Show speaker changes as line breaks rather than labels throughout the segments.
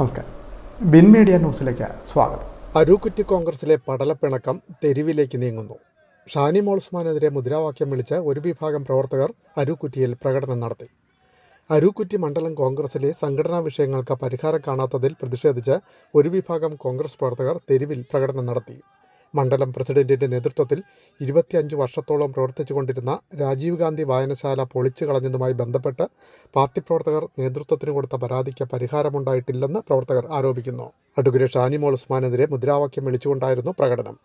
നമസ്കാരം. Bin media ന്യൂസിലേക്ക് സ്വാഗതം.
അരൂക്കുറ്റി കോൺഗ്രസിലെ പടലപ്പിണക്കം തെരുവിലേക്ക് നീങ്ങുന്നു. ഷാനി മോൾസ്മാനെതിരെ മുദ്രാവാക്യം വിളിച്ച് ഒരു വിഭാഗം പ്രവർത്തകർ അരൂക്കുറ്റിയിൽ പ്രകടനം നടത്തി. അരൂക്കുറ്റി മണ്ഡലം കോൺഗ്രസിലെ സംഘടനാ വിഷയങ്ങൾക്ക് പരിഹാരം കാണാത്തതിൽ പ്രതിഷേധിച്ച് ഒരു വിഭാഗം കോൺഗ്രസ് പ്രവർത്തകർ തെരുവിൽ പ്രകടനം നടത്തി. മണ്ഡലം പ്രസിഡന്റിന്റെ നേതൃത്വത്തിൽ ഇരുപത്തിയഞ്ച് വർഷത്തോളം പ്രവർത്തിച്ചുകൊണ്ടിരുന്ന രാജീവ് ഗാന്ധി വായനശാല പൊളിച്ചു കളഞ്ഞതുമായി ബന്ധപ്പെട്ട് പാർട്ടി പ്രവർത്തകർ നേതൃത്വത്തിന് കൊടുത്ത പരാതിക്ക് പരിഹാരമുണ്ടായിട്ടില്ലെന്ന് പ്രവർത്തകർ ആരോപിക്കുന്നു. അഡ്വക്കേറ്റ് ഷാനിമോൾ ഉസ്മാനെതിരെ മുദ്രാവാക്യം വിളിച്ചുകൊണ്ടായിരുന്നു പ്രകടനം.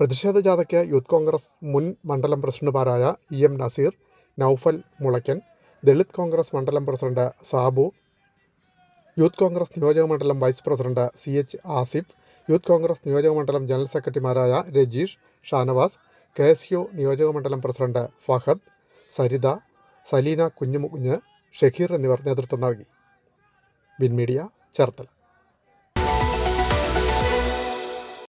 പ്രതിഷേധ ജാഥയ്ക്ക് യൂത്ത് കോൺഗ്രസ് മുൻ മണ്ഡലം പ്രസിഡന്റുമാരായ ഇ എം നസീർ നൌഫൽ മുളയ്ക്കൻ ദളിത് കോൺഗ്രസ് മണ്ഡലം പ്രസിഡന്റ് സാബു യൂത്ത് കോൺഗ്രസ് നിയോജക മണ്ഡലം vice president C H Asif youth Congress നിയോജക മണ്ഡലം ജനറൽ സെക്രട്ടറിമാരായ Rajeesh Shanavas K S U നിയോജക മണ്ഡലം പ്രസിഡന്റ് ഫഹദ് സരിത സലീന കുഞ്ഞുമുകുഞ്ഞ് ഷഹീർ എന്നിവർ നേതൃത്വം നൽകി. ബിൻ മീഡിയ ചേർത്തല.